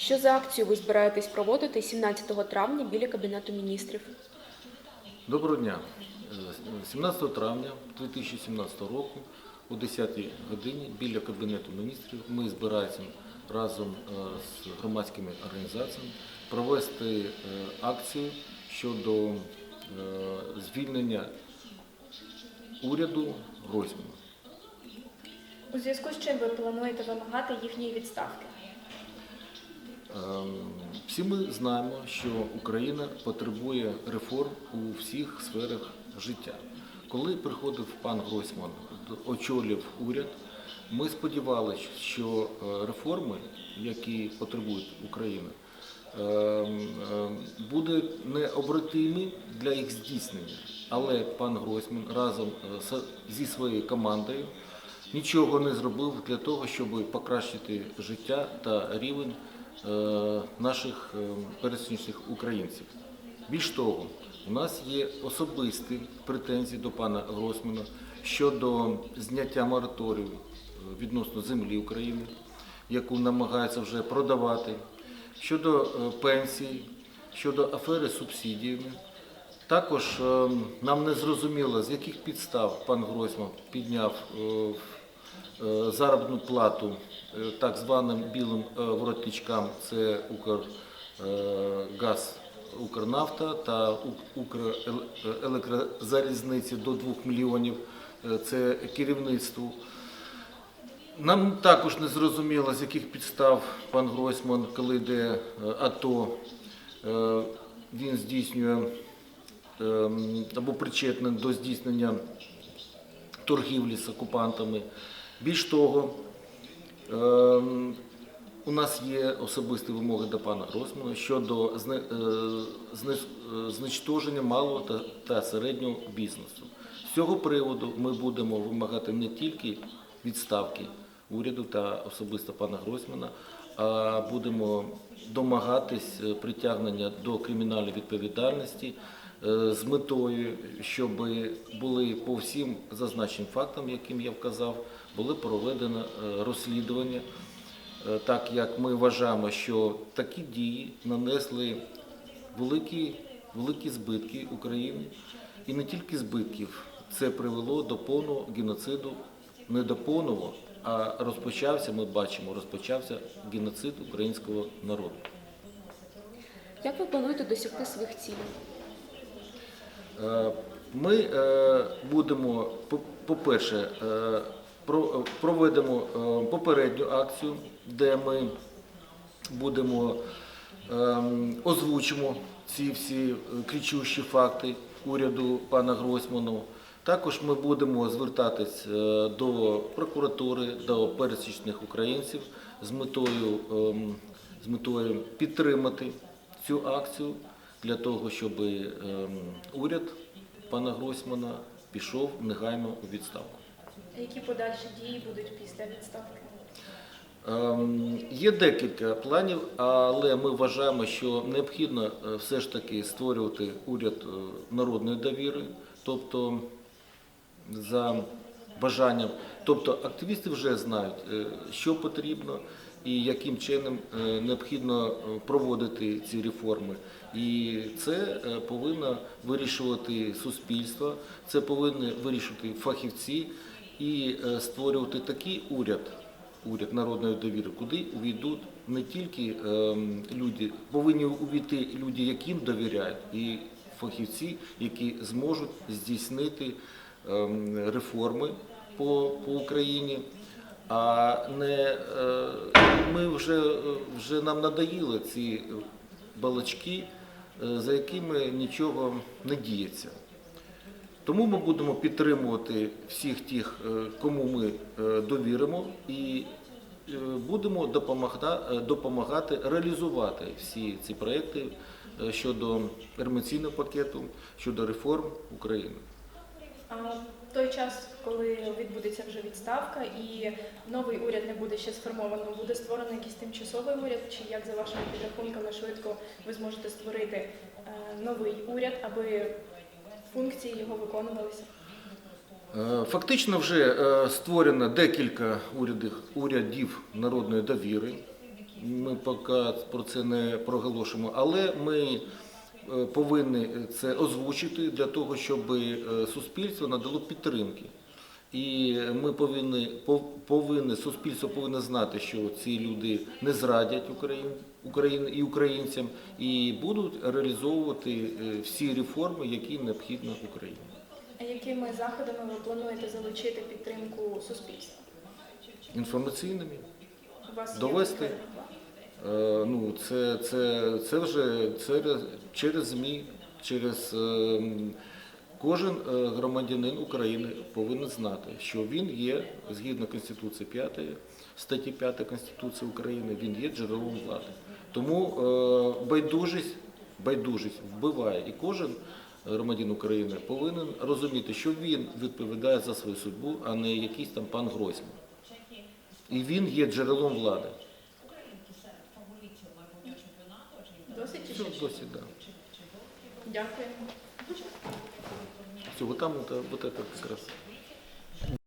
Що за акцію ви збираєтесь проводити 17 травня біля Кабінету міністрів? Доброго дня. Е, 17 травня 2017 року о 10 годині біля Кабінету міністрів ми збираємося разом е, з громадськими організаціями провести е, акцію щодо е, звільнення уряду Гройсмана. У зв'язку з чим ви плануєте вимагати їхньої відставки? Ем, Всі ми знаємо, що Україна потребує реформ у всіх сферах життя. Коли приходив пан Гройсман, очолив уряд, ми сподівалися, що е, реформи, які потребує Україна, ем, ем, буде необратимі для їх здійснення. Але пан Гройсман разом е, зі своєю командою нічого не зробив для того, щоб покращити життя та рівень наших е, пересічних українців. Більш того, у нас є особисті претензії до пана Гросмана щодо зняття мораторію е, відносно землі України, яку намагаються вже продавати, щодо е, пенсій, щодо афери з субсидіями. Також е, нам не зрозуміло, з яких підстав пан Гройсман підняв е, е, заробітну плату е, так званим білим е, воротничкам, це Укргаз, Укрнафта та Укрелектрозалізниці до 2 мільйонів. Е, Це керівництву. Нам також не зрозуміло, з яких підстав пан Гройсман, коли йде е, АТО, е, він здійснює ем, або причетний до здійснення торгівлі з окупантами. Більш того, ем, у нас є особисті вимоги до пана Гросмана щодо е, е, знищення малого та, середнього бізнесу. З цього приводу ми будемо вимагати не тільки відставки уряду та особисто пана Гройсмана, а будемо домагатись притягнення до кримінальної відповідальності з метою, щоб були по всім зазначеним фактам, яким я вказав, були проведено е, розслідування, е, так як ми вважаємо, що такі дії нанесли великі, великі збитки Україні, і не тільки збитків, це привело до повного геноциду, не до повного, а розпочався, ми бачимо, розпочався геноцид українського народу. Як ви плануєте досягти своїх цілей? Е, Ми е, будемо, по- по-перше, е, проведемо попередню акцію, де ми будемо ем, озвучимо ці всі кричущі факти уряду пана Гройсману. Також ми будемо звертатись до прокуратури, до пересічних українців з метою, ем, з метою підтримати цю акцію для того, щоб ем, уряд пана Гройсмана пішов негайно у відставку. Які подальші дії будуть після відставки? Ем, Є декілька планів, але ми вважаємо, що необхідно е, все ж таки створювати уряд е, народної довіри, тобто за бажанням. Тобто активісти вже знають, е, що потрібно і яким чином е, необхідно е, проводити ці реформи. І це е, повинно вирішувати суспільство, це повинні вирішувати фахівці і створювати такий уряд, уряд народної довіри, куди увійдуть не тільки люди, повинні увійти люди, яким довіряють, і фахівці, які зможуть здійснити реформи по, по Україні. А не е, ми вже, е, вже нам надоїли ці балачки, е, за якими нічого не діється. Тому ми будемо підтримувати всіх тих, е, кому ми е, довіримо, і е, будемо допомагати, реалізувати всі ці проекти е, щодо інформаційного пакету, щодо реформ України. Той час, коли відбудеться вже відставка і новий уряд не буде ще сформовано, буде створено якийсь тимчасовий уряд, чи як за вашими підрахунками швидко ви зможете створити е, новий уряд, аби функції його виконувалися? Е, Фактично вже е, створено декілька урядів, урядів народної довіри. Ми поки про це не проголошуємо, але ми повинні це озвучити для того, щоб е, суспільство надало підтримки. І ми повинні, пов- повинні, суспільство повинно знати, що ці люди не зрадять Україн, Україн і українцям і будуть реалізовувати е, всі реформи, які необхідні Україні. А якими заходами ви плануєте залучити підтримку суспільства? Інформаційними. Вас Довести. Е, Ну, це, це, це вже через, через ЗМІ, через е, кожен е, громадянин України повинен знати, що він є згідно Конституції 5, статті 5 Конституції України, він є джерелом влади. Тому е, байдужість, байдужість вбиває і кожен громадянин України повинен розуміти, що він відповідає за свою судьбу, а не якийсь там пан Гройсман. І він є джерелом влади. Досить чи Все, ще щось? досі, да. Дякую. Все, вот там вот, вот это как раз.